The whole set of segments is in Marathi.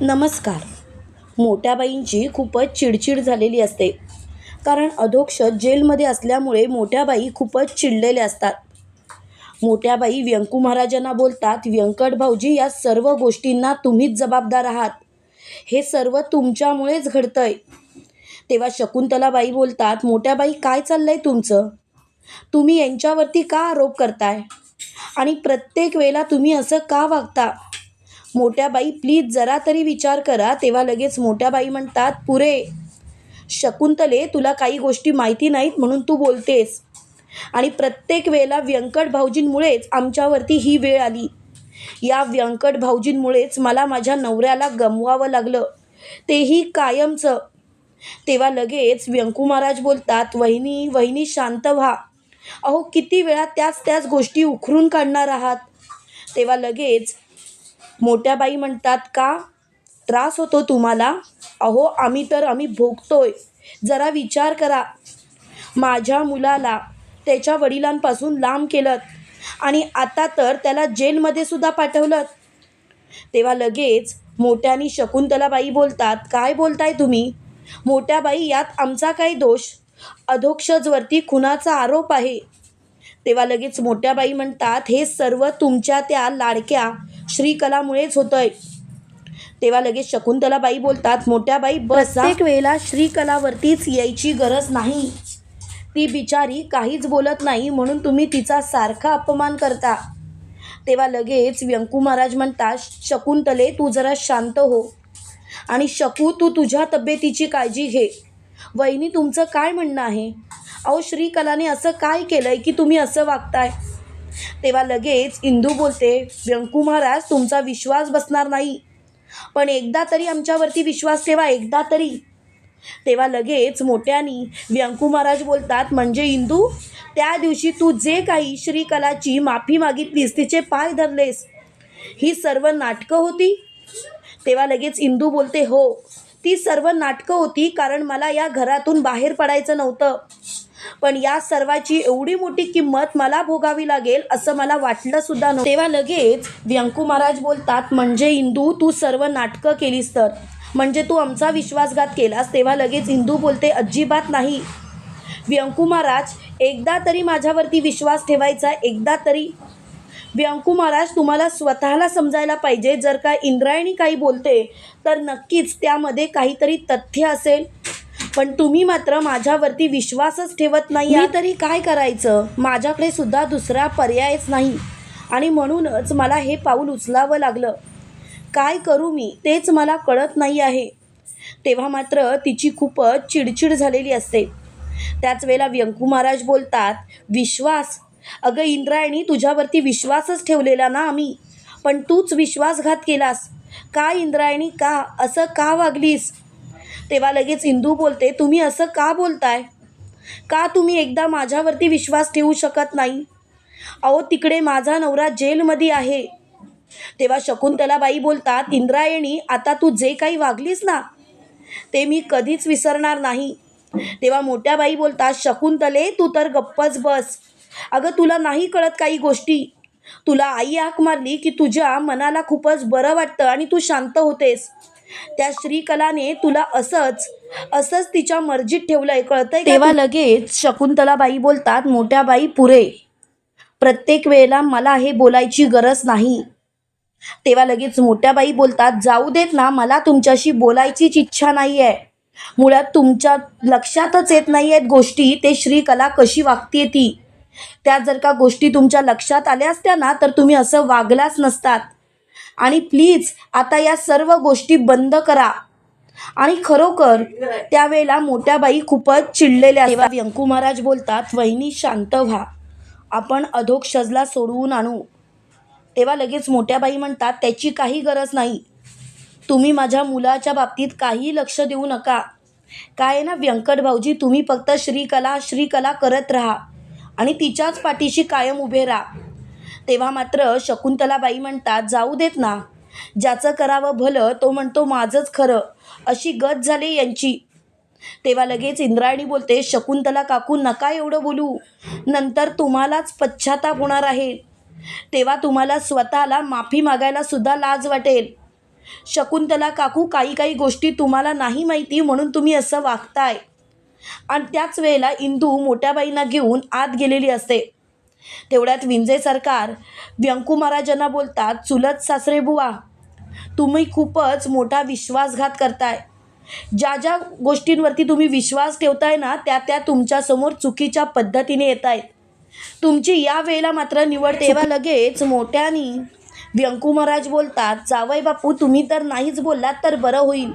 नमस्कार. मोठ्याबाईंची खूपच चिडचिड झालेली असते. कारण अधोक्ष जेलमध्ये असल्यामुळे मोठ्या बाई खूपच चिडलेल्या असतात. मोठ्या बाई व्यंकू महाराजांना बोलतात व्यंकट भाऊजी या सर्व गोष्टींना तुम्हीच जबाबदार आहात. हे सर्व तुमच्यामुळेच घडतंय. तेव्हा शकुंतलाबाई बोलतात मोठ्याबाई काय चाललंय तुमचं? तुम्ही यांच्यावरती का आरोप करताय? आणि प्रत्येक वेळेला तुम्ही असं का वागता? मोठ्या बाई प्लीज जरा तरी विचार करा. तेव्हा लगेच मोठ्या बाई म्हणतात पुरे शकुंतले तुला काही गोष्टी माहिती नाहीत म्हणून तू बोलतेस. आणि प्रत्येक वेळेला व्यंकट भाऊजींमुळेच आमच्यावरती ही वेळ आली. या व्यंकट भाऊजींमुळेच मला माझ्या नवऱ्याला गमवावं लागलं. तेही कायमचं. तेव्हा लगेच व्यंकू महाराज बोलतात वहिनी वहिनी शांत व्हा. अहो किती वेळा त्याच त्याच गोष्टी उखरून काढणार आहात. तेव्हा लगेच मोठ्या बाई म्हणतात का त्रास होतो तुम्हाला? अहो आम्ही तर आम्ही भोगतोय. जरा विचार करा. माझ्या मुलाला त्याच्या वडिलांपासून लांब केलं आणि आता तर त्याला जेलमध्ये सुद्धा पाठवलं तेव्हा लगेच मोठ्यानी शकुंतलाबाई बोलतात काय बोलताय तुम्ही? मोठ्या बाई यात आमचा काही दोष? अधोक्षजवरती खुनाचा आरोप आहे. तेव्हा लगेच मोठ्या बाई म्हणतात हे सर्व तुमच्या त्या लाडक्या श्रीकलामुळेच होतंय. तेव्हा लगेच शकुंतलाबाई बोलतात मोठ्या बाई प्रत्येक वेळेला श्रीकलावरतीच यायची गरज नाही. ती बिचारी काहीच बोलत नाही म्हणून तुम्ही तिचा सारखा अपमान करता. तेव्हा लगेच व्यंकू महाराज म्हणतात शकुंतले तू जरा शांत हो. आणि शकू तू तुझ्या तब्येतीची काळजी घे. वहिनी तुमचं काय म्हणणं आहे? अहो श्रीकलाने असं काय केलं आहे की तुम्ही असं वागताय? तेव्हा लगेच इंदू बोलते व्यंकू महाराज तुमचा विश्वास बसणार नाही. पण एकदा तरी आमच्यावरती विश्वास ठेवा एकदा तरी. तेव्हा लगेच मोठ्यानी व्यंकू महाराज बोलतात म्हणजे इंदू त्या दिवशी तू जे काही श्रीकलाची माफी मागितलीस तिचे पाय धरलेस. ही सर्व नाटकं होती? तेव्हा लगेच इंदू बोलते हो ती सर्व नाटकं होती कारण मला या घरातून बाहेर पडायचं नव्हतं. पण या सर्वाची एवढी मोठी किंमत मला भोगावी लागेल असं मला वाटलं सुद्धा नव्हतं. तेव्हा लगेच व्यंकू महाराज बोलतात म्हणजे इंदू तू सर्व नाटकं केलीस तर? म्हणजे तू आमचा विश्वासघात केलास? तेव्हा लगेच इंदू बोलते अजिबात नाही. व्यंकू महाराज एकदा तरी माझ्यावरती विश्वास ठेवायचा एकदा तरी. व्यंकू महाराज तुम्हाला स्वतःला समजायला पाहिजे. जर का इंद्रायणी काही बोलते तर नक्कीच त्यामध्ये काहीतरी तथ्य असेल. पण तुम्ही मात्र माझ्यावरती विश्वासच ठेवत नाही मी तरी काय करायचं? माझ्याकडे सुद्धा दुसरा पर्यायच नाही. आणि म्हणूनच मला हे पाऊल उचलावं लागलं. काय करू मी? तेच मला कळत नाही आहे. तेव्हा मात्र तिची खूपच चिडचिड झालेली असते. त्याच वेळेला व्यंकू महाराज बोलतात विश्वास? अगं इंद्रायणी तुझ्यावरती विश्वासच ठेवलेला ना आम्ही. पण तूच विश्वासघात केलास. का इंद्रायणी? का? असं का वागलीस? तेव्हा लगेच इंदू बोलते तुम्ही असं का बोलताय? का तुम्ही एकदा माझ्यावरती विश्वास ठेवू शकत नाही? अहो तिकडे माझा नवरा जेलमध्ये आहे. तेव्हा शकुंतलाबाई बोलतात इंद्रायणी आता तू जे काही वागलीस ना ते मी कधीच विसरणार नाही. तेव्हा मोठ्या बाई बोलतात शकुंतले तू तर गप्पच बस. अगं तुला नाही कळत काही गोष्टी. तुला आई हाक मारली की तुझ्या मनाला खूपच बरं वाटतं आणि तू शांत होतेस. त्या श्रीकलाने तुला असंच असंच तिच्या मर्जीत ठेवलंय कळतंय तेव्हा लगेच शकुंतलाबाई बोलतात मोठ्या बाई पुरे. प्रत्येक वेळेला मला हे बोलायची गरज नाही. तेव्हा लगेच मोठ्या बाई बोलतात जाऊ देत ना मला तुमच्याशी बोलायचीच इच्छा नाही आहे मुळात तुमच्या लक्षातच येत नाही आहेत गोष्टी ते श्रीकला कशी वागते ती. त्या जर का गोष्टी तुमच्या लक्षात आल्या असत्या ना तर तुम्ही असं वागलाच नसतात. आणि प्लीज आता या सर्व गोष्टी बंद करा. आणि खरोखर त्यावेळेला मोठ्या बाई खूपच चिडलेल्या असतात. व्यंकू महाराज बोलतात वहिनी शांत व्हा. आपण अधोक्षजला सोडवून आणू. तेव्हा लगेच मोठ्या बाई म्हणतात त्याची काही गरज नाही. तुम्ही माझ्या मुलाच्या बाबतीत काही लक्ष देऊ नका. काय आहे ना व्यंकट भाऊजी तुम्ही फक्त श्रीकला श्रीकला करत राहा. आणि तिच्याच पाठीशी कायम उभे राहा. तेव्हा मात्र शकुंतलाबाई म्हणतात जाऊ देत ना. ज्याचं करावं भलं तो म्हणतो माझंच खरं. अशी गत झाली यांची. तेव्हा लगेच इंद्रायणी बोलते शकुंतला काकू नका एवढं बोलू. नंतर तुम्हालाच पश्चाताप होणार आहे. तेव्हा तुम्हाला स्वतःला माफी मागायला सुद्धा लाज वाटेल. शकुंतला काकू काही काही गोष्टी तुम्हाला नाही माहिती म्हणून तुम्ही असं वागताय. आणि त्याच वेळेला इंदू मोठ्या बाईंना घेऊन आत गेलेली असते. तेवढ्यात विंजे सरकार व्यंकू महाराजांना बोलतात चुलत सासरे बुवा तुम्ही खूपच मोठा विश्वासघात करताय. ज्या ज्या गोष्टींवरती तुम्ही विश्वास ठेवताय ना त्या त्या तुमच्यासमोर चुकीच्या पद्धतीने येत आहेत तुमची या वेळेला मात्र निवड तेव्हा लगेच मोठ्यानी व्यंकू महाराज बोलतात जावई बापू तुम्ही तर नाहीच बोललात तर बरं होईल.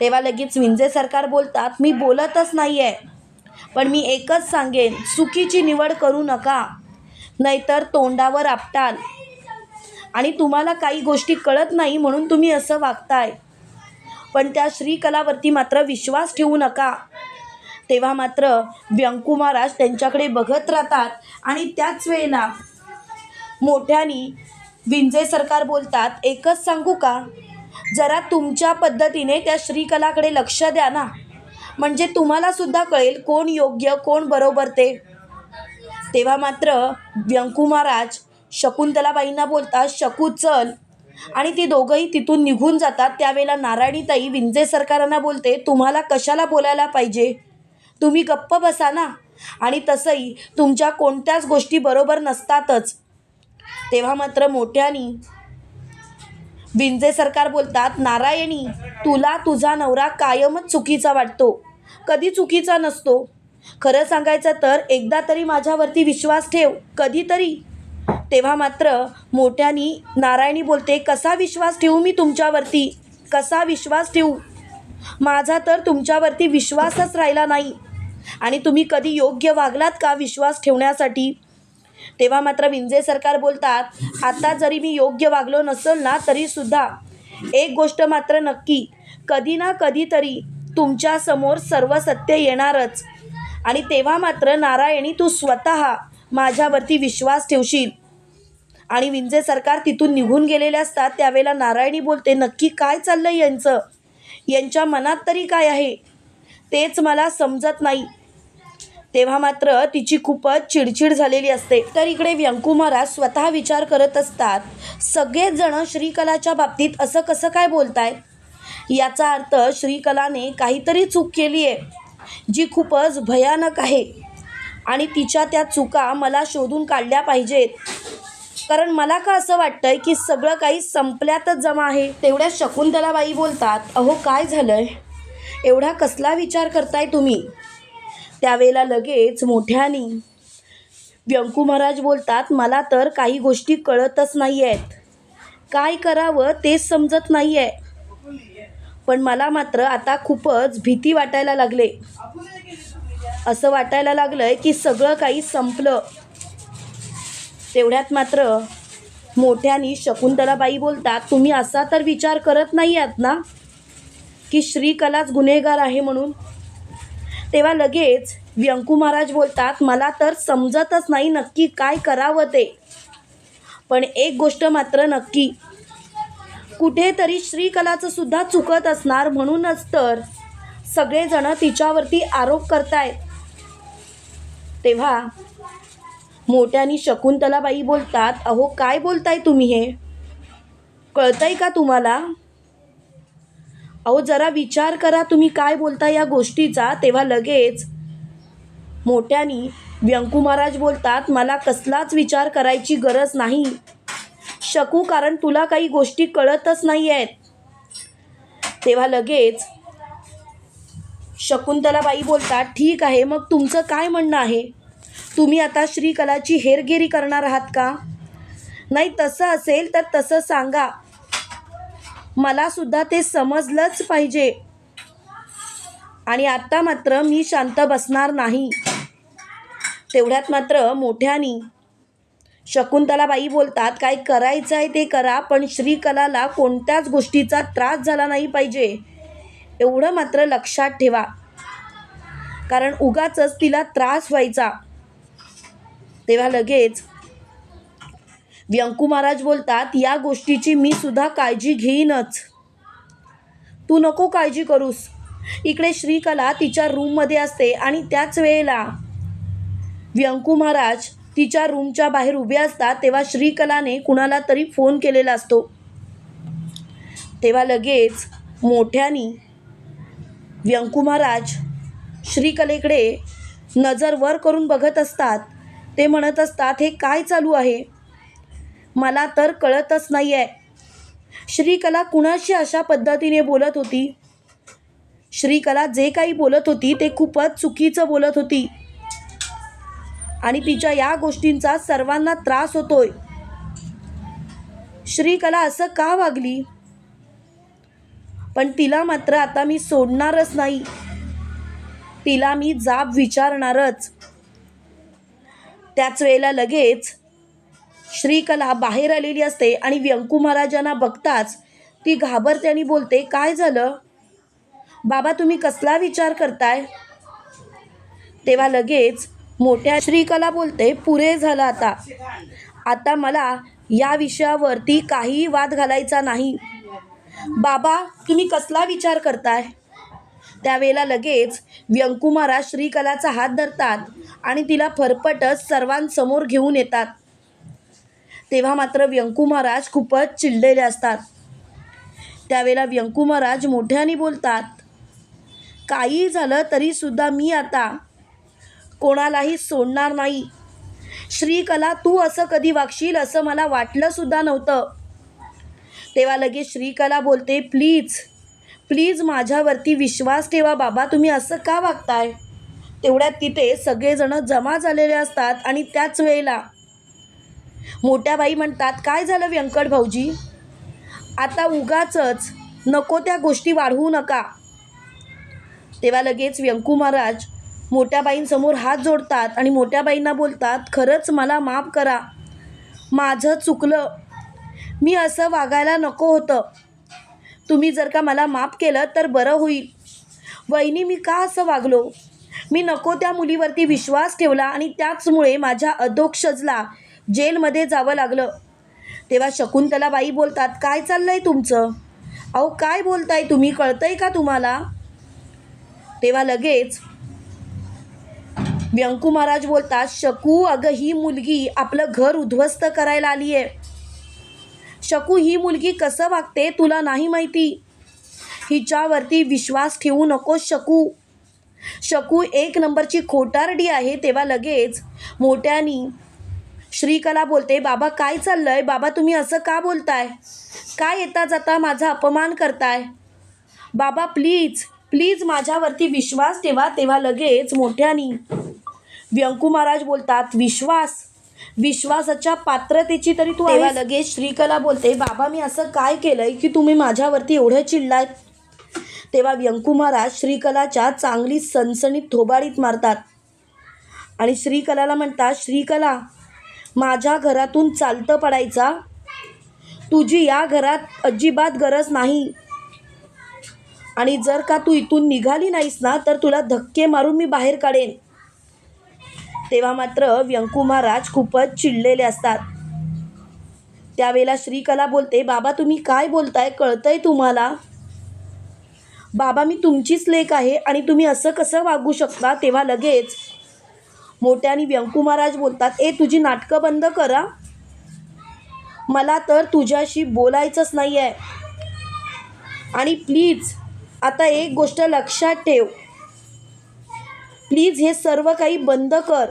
तेव्हा लगेच विंजे सरकार बोलतात मी बोलतच नाही आहे पण मी एकच सांगेन चुकीची निवड करू नका. नाहीतर तोंडावर आपटाल. आणि तुम्हाला काही गोष्टी कळत नाही म्हणून तुम्ही असं वागताय. पण त्या श्रीकलावरती मात्र विश्वास ठेवू नका. तेव्हा मात्र व्यंकू महाराज त्यांच्याकडे बघत राहतात आणि त्याच वेळेला मोठ्यानी विंजे सरकार बोलतात एकच सांगू का? जरा तुमच्या पद्धतीने त्या श्रीकलाकडे लक्ष द्या ना. म्हणजे तुम्हाला सुद्धा कळेल कोण योग्य कोण बरोबर ते. तेव्हा मात्र व्यंकू महाराज शकुंतलाबाईंना बोलतात शकू चल. आणि ती दोघंही तिथून निघून जातात. त्यावेळेला नारायणीताई विंजे सरकारांना बोलते तुम्हाला कशाला बोलायला पाहिजे? तुम्ही गप्प बसा ना. आणि तसंही तुमच्या कोणत्याच गोष्टी बरोबर नसतातच. तेव्हा मात्र मोठ्यानी विंजे सरकार बोलतात नारायणी तुला तुझा नवरा कायमच चुकीचा वाटतो. कधी चुकीचा नसतो. खरं सांगायचं तर एकदा तरी माझ्यावरती विश्वास ठेव कधीतरी. तेव्हा मात्र मोठ्यानी नारायणी बोलते कसा विश्वास ठेवू मी तुमच्यावरती? कसा विश्वास ठेवू? माझा तर तुमच्यावरती विश्वासच राहिला नाही. आणि तुम्ही कधी योग्य वागलात का विश्वास ठेवण्यासाठी? तेव्हा मात्र विंजे सरकार बोलतात आता जरी मी योग्य वागलो नसेल ना तरीसुद्धा एक गोष्ट मात्र नक्की. कधी ना कधीतरी तुमच्यासमोर सर्व सत्य येणारच. आणि तेव्हा मात्र नारायणी तू स्वतः माझ्यावरती विश्वास ठेवशील. आणि विंजे सरकार तिथून निघून गेलेले असतात त्यावेळेला नारायणी बोलते नक्की काय चाललं यांचं? यांच्या मनात तरी काय आहे? तेच मला समजत नाही. तेव्हा मात्र तिची खूपच चिडचिड झालेली असते. तर इकडे व्यंकू महाराज स्वतः विचार करत असतात सगळेच जण श्रीकलाच्या बाबतीत असं कसं काय बोलताय? याचा अर्थ श्रीकलाने काहीतरी चूक केली आहे जी खूपच भयानक आहे. आणि तिच्या त्या चुका मला शोधून काढल्या पाहिजेत. कारण मला का असं वाटतंय की सगळं काही संपल्यातच जमा आहे? तेवढ्या शकुंतलाबाई बोलतात अहो काय झालंय? एवढा कसला विचार करताय तुम्ही? त्यावेळेला लगेच मोठ्यानी. व्यंकू महाराज बोलतात मला तर काही गोष्टी कळतच नाही आहेत काय करावं तेच समजत नाही आहे पण मला मात्र आता खूपच भीती वाटायला लागले. असं वाटायला लागलं की सगळं काही संपलं. तेवढ्यात मात्र मोठ्यानी शकुंतलाबाई बोलतात तुम्ही असा तर विचार करत नाही आहात ना? की श्रीकलाच गुन्हेगार आहे म्हणून? तेव्हा लगेच व्यंकू महाराज बोलतात मला तर समजतच नाही नक्की काय करावं ते. पण एक गोष्ट मात्र नक्की कुठेतरी श्रीकलाचं सुद्धा चुकत असणार म्हणूनच तर सगळेजण तिच्यावरती आरोप करतायत. तेव्हा मोठ्यानी शकुंतलाबाई बोलतात अहो काय बोलताय तुम्ही हे? कळतंय का तुम्हाला? अहो जरा विचार करा तुम्ही काय बोलता या गोष्टीचा तेव्हा लगेच मोठ्यानी व्यंकू महाराज बोलतात मला कसलाच विचार करायची गरज नाही. शकू कारण तुला काही गोष्टी कळतच नाही आहेत. तेव्हा लगेच शकुंतलाबाई बोलतात ठीक आहे मग तुमचं काय म्हणणं आहे? तुम्ही आता श्रीकलाची हेरगिरी करणार आहात का? नाही तसं असेल तर तसं सांगा. मला सुद्धा ते समजलंच पाहिजे. आणि आत्ता मात्र मी शांत बसणार नाही. तेवढ्यात मात्र मोठ्यानी शकुंतलाबाई बोलतात काय करायचं आहे ते करा पण श्रीकलाला कोणत्याच गोष्टीचा त्रास झाला नाही पाहिजे. एवढं मात्र लक्षात ठेवा. कारण उगाचच तिला त्रास व्हायचा. तेव्हा लगेच व्यंकू महाराज बोलतात या गोष्टीची मी सुद्धा काळजी घेईनच. तू नको काळजी करूस. इकडे श्रीकला तिच्या रूममध्ये असते आणि त्याच वेळेला. व्यंकू महाराज तिच्या रूमच्या बाहेर उभे असतात तेव्हा श्रीकलाने कुणाला तरी फोन केलेला असतो. तेव्हा लगेच मोठ्यानी व्यंकू महाराज श्रीकलेकडे नजर वर करून बघत असतात. ते म्हणत असतात हे काय चालू आहे? मला तर कळतच नाही आहे श्रीकला कुणाशी अशा पद्धतीने बोलत होती? श्रीकला जे काही बोलत होती ते खूपच चुकीचं बोलत होती. आणि तिच्या या गोष्टींचा सर्वांना त्रास होतोय. श्रीकला असं का वागली? पण तिला मात्र आता मी सोडणारच नाही. तिला मी जाब विचारणारच. त्याच वेळेला लगेच श्रीकला बाहेर आलेली असते आणि व्यंकू महाराजांना बघताच ती घाबरते आणि बोलते काय झालं? बाबा तुम्ही कसला विचार करताय? तेव्हा लगेच मोठ्या श्रीकला बोलते पुरे झालं आता. आता मला या विषयावरती काहीही वाद घालायचा नाही. बाबा तुम्ही कसला विचार करताय? त्यावेळेला लगेच व्यंकुमारा श्रीकलाचा हात धरतात आणि तिला फरफटच सर्वांसमोर घेऊन येतात. तेव्हा मात्र व्यंकू महाराज खूपच चिडलेले असतात. त्यावेळेला व्यंकू महाराज मोठ्याने बोलतात काही झालं तरीसुद्धा मी आता कोणालाही सोडणार नाही. श्रीकला तू असं कधी वागशील असं मला वाटलंसुद्धा नव्हतं. तेव्हा लगेच श्रीकला बोलते प्लीज प्लीज माझ्यावरती विश्वास ठेवा बाबा तुम्ही असं का वागताय? तेवढ्यात तिथे सगळेजणं जमा झालेले असतात आणि त्याच वेळेला मोठ्या बाई म्हणतात काय झालं व्यंकट भाऊजी? आता उगाचच नको त्या गोष्टी वाढवू नका. तेव्हा लगेच व्यंकू महाराज मोठ्या बाईंसमोर हात जोडतात आणि मोठ्या बाईंना बोलतात खरंच मला माफ करा. माझं चुकलं. मी असं वागायला नको होतं. तुम्ही जर का मला माफ केलं तर बरं होईल. वहिनी मी का असं वागलो? मी नको त्या मुलीवरती विश्वास ठेवला आणि त्याचमुळे माझ्या अधोक्षजला जेलमध्ये जावं लागलं. तेव्हा शकुंतलाबाई बोलतात काय चाललंय तुमचं? अहो काय बोलताय तुम्ही? कळतंय का तुम्हाला? तेव्हा लगेच व्यंकू महाराज बोलतात शकू अगं ही मुलगी आपलं घर उद्ध्वस्त करायला आली आहे शकू ही मुलगी कसं वागते तुला नाही माहिती? हिच्यावरती विश्वास ठेवू नको शकू. शकू एक नंबरची खोटारडी आहे. तेव्हा लगेच मोठ्यानी श्रीकला बोलते बाबा काय चाललंय? बाबा तुम्ही असं का बोलताय? काय येता जाता माझा अपमान करताय? बाबा प्लीज प्लीज माझ्यावरती विश्वास ठेवा तेव्हा लगेच मोठ्यानी. व्यंकू महाराज बोलतात विश्वास विश्वासाच्या पात्रतेची तरी तू तेव्हा लगेच श्रीकला बोलते बाबा मी असं काय केलंय की तुम्ही माझ्यावरती एवढं चिडलाय? तेव्हा व्यंकू महाराज श्रीकलाच्या चांगली सणसणीत थोबाडीत मारतात. आणि श्रीकलाला म्हणतात श्रीकला माझ्या घरातून चालतं पडायचा. तुझी या घरात अजिबात गरज नाही. आणि जर का तू इथून निघाली नाहीस ना तर तुला धक्के मारून मी बाहेर काढेन. तेव्हा मात्र व्यंकू महाराज खूपच चिडलेले असतात. त्यावेळेला श्रीकला बोलते बाबा तुम्ही काय बोलताय? कळतंय तुम्हाला? बाबा मी तुमचीच लेख आहे आणि तुम्ही असं कसं वागू शकता? तेव्हा लगेच मोठ्याने व्यंकू महाराज बोलतात ए तुझी नाटकं बंद करा. मला तर तुझ्याशी बोलायचंच नाही आहे आणि प्लीज आता एक गोष्ट लक्षात ठेव. प्लीज हे सर्व काही बंद कर.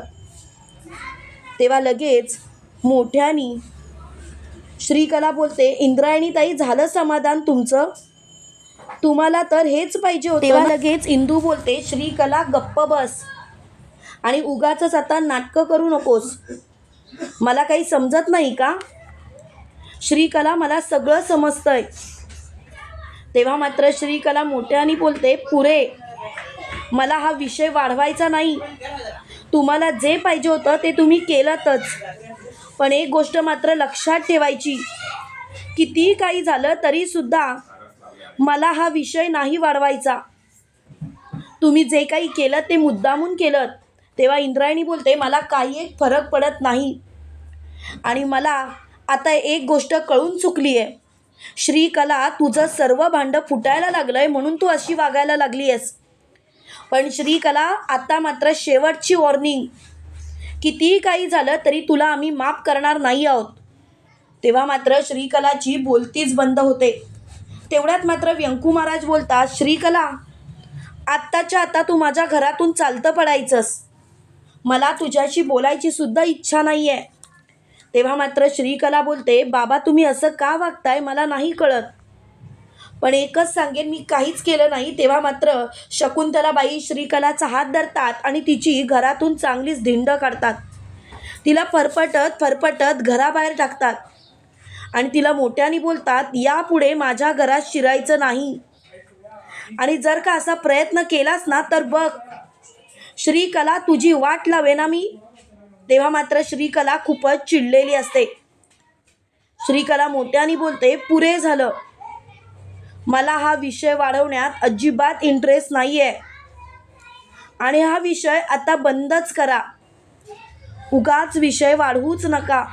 तेव्हा लगेच मोठ्यानी श्रीकला बोलते इंद्रायणी ताई झालं समाधान तुमचं? तुम्हाला तर हेच पाहिजे होतं तेव्हा लगेच इंदू बोलते श्रीकला गप्प बस. आणि उगाचंच आता नाटकं करू नकोस. मला काही समजत नाही का? श्रीकला मला सगळं समजतंय. तेव्हा मात्र श्रीकला मोठ्याने बोलते पुरे मला हा विषय वाढवायचा नाही. तुम्हाला जे पाहिजे होतं ते तुम्ही केलंतच. पण एक गोष्ट मात्र लक्षात ठेवायची. कितीही काही झालं तरीसुद्धा मला हा विषय नाही वाढवायचा. तुम्ही जे काही केलं ते मुद्दामून केलं तेव्हा इंद्रायणी बोलते मला काही एक फरक पडत नाही. आणि मला आता एक गोष्ट कळून चुकली आहे श्रीकला तुझं सर्व भांडं फुटायला लागलं आहे म्हणून तू अशी वागायला लागली आहेस पण श्रीकला आता मात्र शेवटची वॉर्निंग कितीही काही झालं तरी तुला आम्ही माफ करणार नाही आहोत. तेव्हा मात्र श्रीकलाची बोलतीच बंद होते. तेवढ्यात मात्र व्यंकू महाराज बोलतात श्रीकला आत्ताच्या आता तू माझ्या घरातून चालतं पडायचंस. मला तुझ्याशी बोलायची सुद्धा इच्छा नाही आहे तेव्हा मात्र श्रीकला बोलते बाबा तुम्ही असं का वागताय? मला नाही कळत. पण एकच सांगेन मी काहीच केलं नाही. तेव्हा मात्र शकुंतलाबाई श्रीकलाचा हात धरतात आणि तिची घरातून चांगलीच धिंड काढतात. तिला फरफटत फरफटत घराबाहेर टाकतात आणि तिला मोठ्याने बोलतात यापुढे माझ्या घरात शिरायचं नाही. आणि जर का असा प्रयत्न केलास ना तर बघ श्रीकला तुझी वाट लावे ना मी? तेव्हा मात्र श्रीकला खूपच चिडलेली असते. श्रीकला मोठ्याने बोलते पुरे झालं. मला हा विषय वाढवण्यात अजिबात इंटरेस्ट नाही आहे आणि हा विषय आता बंदच करा. उगाच विषय वाढवूच नका.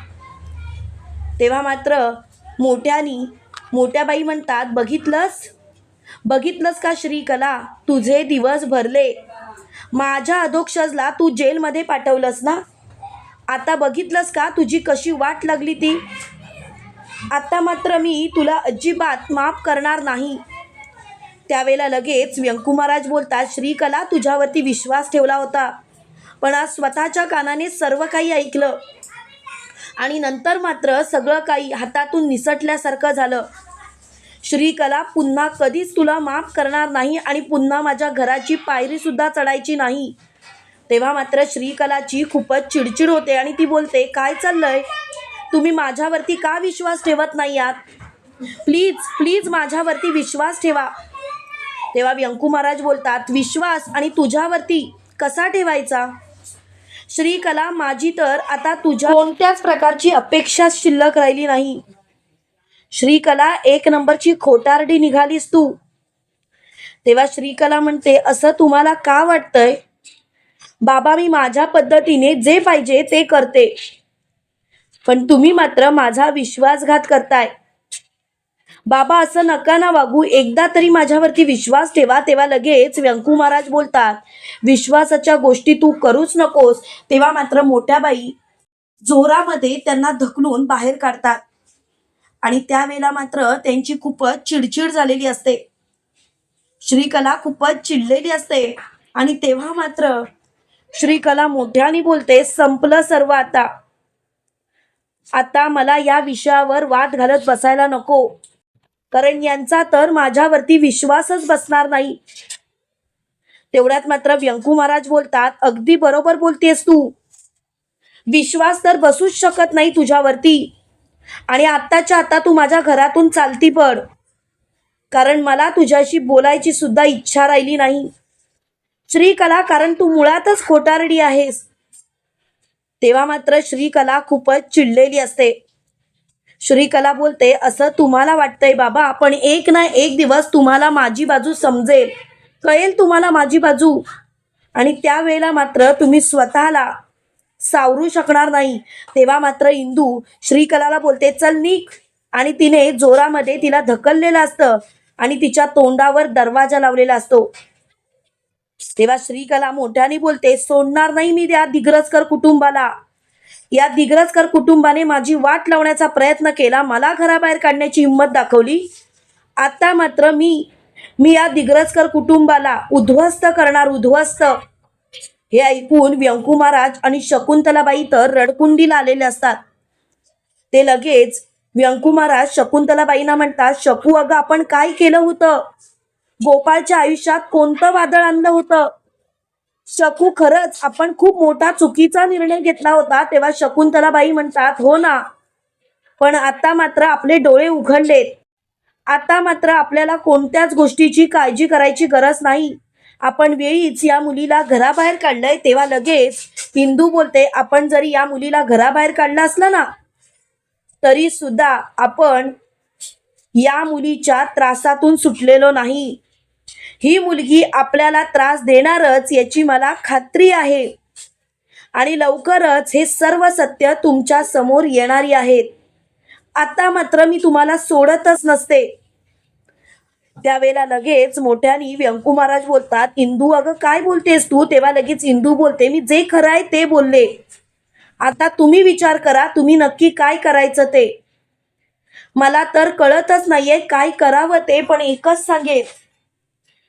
तेव्हा मात्र मोठ्यानी मोठ्या बाई म्हणतात बघितलंस? बघितलंस का श्रीकला? तुझे दिवस भरले. माझ्या अधोक्षजला तू जेलमध्ये पाठवलंस ना? आता बघितलंस का तुझी कशी वाट लागली ती? आत्ता मात्र मी तुला अजिबात माफ करणार नाही. त्यावेळेला लगेच व्यंकुमाराज बोलतात श्रीकला तुझ्यावरती विश्वास ठेवला होता पण आज स्वतःच्या कानाने सर्व काही ऐकलं. आणि नंतर मात्र सगळं काही हातातून निसटल्यासारखं झालं. श्रीकला पुन्हा कधीच तुला माफ करणार नाही आणि पुन्हा माझ्या घराची पायरीसुद्धा चढायची नाही. तेव्हा मात्र श्रीकलाची खूपच चिडचिड होते आणि ती बोलते काय चाललंय? तुम्ही माझ्यावरती का विश्वास ठेवत नाही आहात? प्लीज प्लीज माझ्यावरती विश्वास ठेवा. तेव्हा व्यंकू महाराज बोलतात विश्वास आणि तुझ्यावरती कसा ठेवायचा? श्रीकला माझी तर आता तुझ्या कोणत्याच प्रकारची अपेक्षा शिल्लक राहिली नाही. श्रीकला एक नंबरची खोटारडी निघालीस तू. तेव्हा श्रीकला म्हणते असं तुम्हाला का वाटतंय? बाबा मी माझ्या पद्धतीने जे पाहिजे ते करते. पण तुम्ही मात्र माझा विश्वासघात करताय. बाबा असं नका ना वागू. एकदा तरी माझ्यावरती विश्वास ठेवा तेव्हा लगेच व्यंकू महाराज बोलतात विश्वासाच्या गोष्टी तू करूच नकोस. तेव्हा मात्र मोठ्या बाई जोरामध्ये त्यांना धकलून बाहेर काढतात. आणि त्यावेळेला मात्र त्यांची खूपच चिडचिड झालेली असते. श्रीकला खूपच चिडलेली असते. आणि तेव्हा मात्र श्रीकला मोठ्याने बोलते संपलं सर्व आता. आता मला या विषयावर वाद घालत बसायला नको. कारण यांचा तर माझ्यावरती विश्वासच बसणार नाही. तेवढ्यात मात्र व्यंकू महाराज बोलतात अगदी बरोबर बोलतेस तू. विश्वास तर बसूच शकत नाही तुझ्यावरती. आणि आत्ताच्या आता तू माझ्या घरातून चालती पड. कारण मला तुझ्याशी बोलायची सुद्धा इच्छा राहिली नाही. श्रीकला कारण तू मुळातच खोटारडी आहेस. तेव्हा मात्र श्रीकला खूपच चिडलेली असते. श्रीकला बोलते असं तुम्हाला वाटतंय बाबा पण एक ना एक दिवस तुम्हाला माझी बाजू समजेल. कळेल तुम्हाला माझी बाजू. आणि त्यावेळेला मात्र तुम्ही स्वतःला सावरू शकणार नाही. तेव्हा मात्र इंदू श्रीकलाला बोलते चल निक आणि तिने जोरामध्ये तिला धकललेलं असतं आणि तिच्या तोंडावर दरवाजा लावलेला असतो. तेव्हा श्रीकला मोठ्याने बोलते सोडणार नाही मी त्या दिग्रजकर कुटुंबाला. या दिग्रजकर कुटुंबाने माझी वाट लावण्याचा प्रयत्न केला मला घराबाहेर काढण्याची हिंमत दाखवली. आता मात्र मी मी या दिग्रजकर कुटुंबाला उद्ध्वस्त करणार उद्ध्वस्त. हे ऐकून व्यंकू महाराज आणि शकुंतलाबाई तर रडकुंडीला आलेले असतात. ते लगेच व्यंकू महाराज शकुंतलाबाईंना म्हणतात शकू अगं आपण काय केलं होतं? गोपाळच्या आयुष्यात कोणतं वादळ आणलं होतं? शकू खरंच आपण खूप मोठा चुकीचा निर्णय घेतला होता तेव्हा शकुंतलाबाई म्हणतात हो ना पण आता मात्र आपले डोळे उघडलेत. आता मात्र आपल्याला कोणत्याच गोष्टीची काळजी करायची गरज नाही. आपण वेळीच या मुलीला घराबाहेर काढलंय तेव्हा लगेच हिंदू बोलते आपण जरी या मुलीला घराबाहेर काढलं असलं ना तरी सुद्धा आपण या मुलीच्या त्रासातून सुटलेलो नाही. ही मुलगी आपल्याला त्रास देणारच याची मला खात्री आहे. आणि लवकरच हे सर्व सत्य तुमच्यासमोर येणारी आहेत. आता मात्र मी तुम्हाला सोडतच नसते. त्यावेळेला लगेच मोठ्यानी व्यंकू महाराज बोलतात इंदू अगं काय बोलतेस तू? तेव्हा लगेच इंदू बोलते मी जे खरं आहे ते बोलले. आता तुम्ही विचार करा तुम्ही नक्की काय करायचं ते. मला तर कळतच नाहीये काय करावं ते पण एकच सांगेन.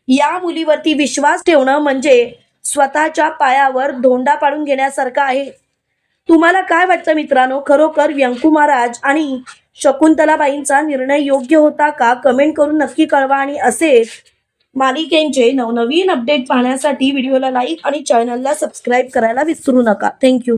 या मुलीवरती विश्वास ठेवणं म्हणजे स्वतःच्या पायावर धोंडा पाडून घेण्यासारखं आहे. तुम्हाला काय वाटतं मित्रांनो? खरोखर व्यंकू महाराज आणि शकुंतलाबाईंचा निर्णय योग्य होता का? कमेंट करून नक्की कळवा आणि असेच मालिकेंचे नवनवीन अपडेट पाहण्यासाठी व्हिडिओला लाईक आणि चॅनलला सबस्क्राईब करायला विसरू नका. थँक्यू